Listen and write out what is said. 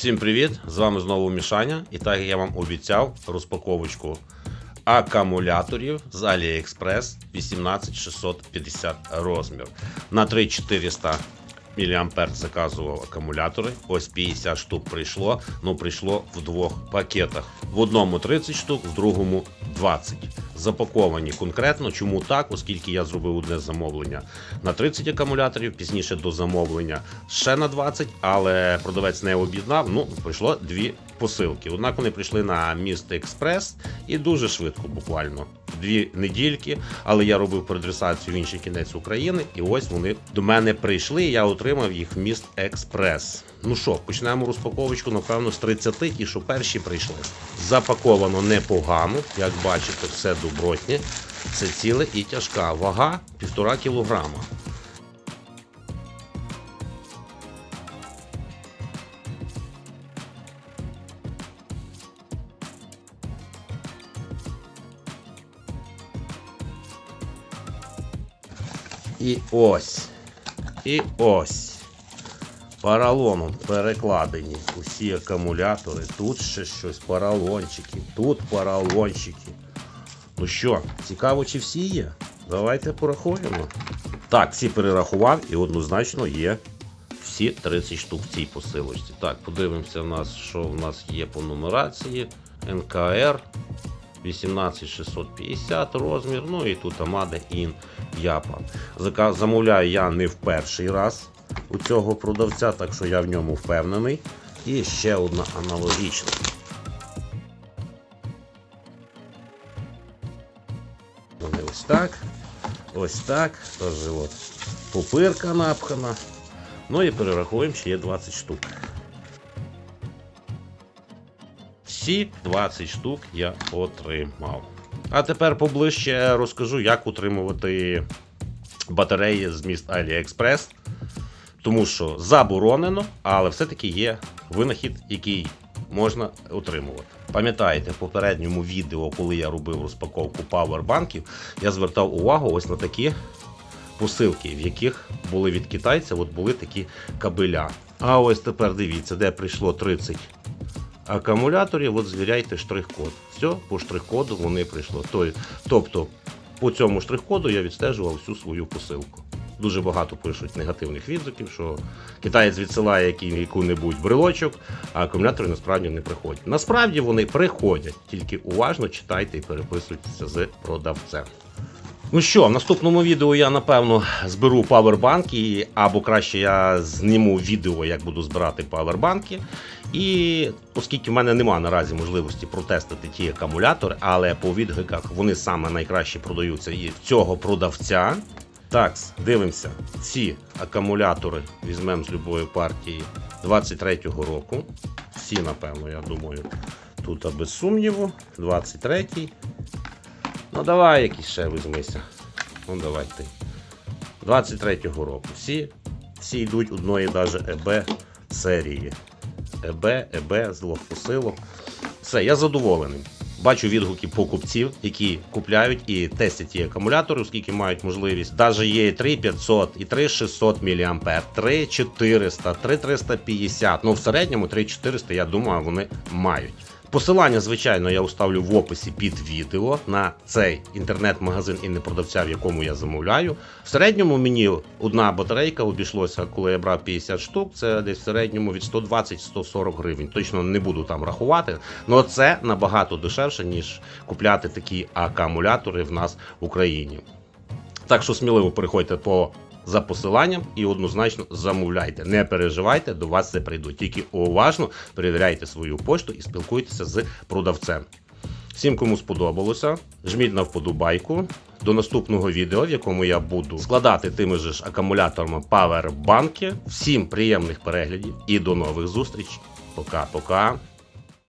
Всім привіт! З вами знову Мішаня. І так я вам обіцяв розпаковочку акумуляторів з AliExpress 18650 розмір. На 3400 мА заказував акумулятори. Ось 50 штук прийшло. Ну прийшло в двох пакетах. В одному 30 штук, в другому 20. Запаковані конкретно. Чому так? Оскільки я зробив одне замовлення на 30 акумуляторів, пізніше до замовлення ще на 20, але продавець не об'єднав. Ну, прийшло дві посилки. Однак вони прийшли на міст Експрес і дуже швидко, буквально дві недільки. Але я робив передресацію в інший кінець України, і ось вони до мене прийшли. і Я отримав їх в міст Експрес. Ну що, почнемо розпаковочку, напевно, з 30, ті, що перші прийшли. Запаковано непогано, як бачите, все добротнє. Це ціле і тяжка. Вага 1,5 кілограма. І ось. І ось. Поролоном перекладені усі акумулятори. Тут ще щось, поролончики, тут поролончики. Ну що, цікаво, чи всі є? Давайте порахуємо. Так, всі перерахував і однозначно є всі 30 штук в цій посилочці. Так, подивимося, в нас, що в нас є по нумерації. НКР 18650 розмір. Ну і тут in Japan. Зака- Замовляю я не в перший раз у цього продавця, так що я в ньому впевнений. І ще одна аналогічна. Вони ось так. Ось так. Теж от пупирка напхана. Ну і перерахуємо, ще є 20 штук. Всі 20 штук я отримав. А тепер поближче розкажу, як утримувати батареї з міст AliExpress. Тому що заборонено, але все-таки є винахід, який можна отримувати. Пам'ятаєте, в попередньому відео, коли я робив розпаковку павербанків, я звертав увагу ось на такі посилки, в яких були від китайця, от були такі кабеля. А ось тепер дивіться, де прийшло 30 акумуляторів, от звіряйте штрих-код. Все, по штрих-коду вони прийшло. Тобто, по цьому штрих-коду я відстежував всю свою посилку. Дуже багато пишуть негативних відгуків, що китаєць відсилає яку-небудь брелочок, а акумулятори насправді не приходять. Насправді вони приходять, тільки уважно читайте і переписуйтеся з продавцем. Ну що, в наступному відео я напевно зберу павербанки, або краще я зніму відео, як буду збирати павербанки. І оскільки в мене немає наразі можливості протестити ті акумулятори, але по відгуках вони саме найкраще продаються і цього продавця. Так, дивимося. Ці акумулятори візьмемо з любої партії 23-го року. Всі, напевно, я думаю, тут без сумніву. 23-й. Ну давай якийсь ще візьмися. Ну давай ти. 23-го року. Всі, всі йдуть одної даже ЕБ серії. ЕБ, ЕБ з двох посилок. Все, я задоволений. Бачу відгуки покупців, які купляють і тестять ті акумулятори, оскільки мають можливість. Даже є і 3500, і 3600 мА, 3400, 3350. Ну в середньому 3400, я думаю, вони мають. Посилання, звичайно, я оставлю в описі під відео на цей інтернет-магазин і не продавця, в якому я замовляю. В середньому мені одна батарейка обійшлося, коли я брав 50 штук, це десь в середньому від 120-140 гривень. Точно не буду там рахувати. але це набагато дешевше, ніж купляти такі акумулятори в нас в Україні. Так що сміливо переходьте по за посиланням і однозначно замовляйте. Не переживайте, до вас це прийдуть. Тільки уважно перевіряйте свою пошту і спілкуйтеся з продавцем. Всім, кому сподобалося, жміть на вподобайку. До наступного відео, в якому я буду складати тими ж акумуляторами павербанки. Всім приємних переглядів і до нових зустрічей. Пока-пока.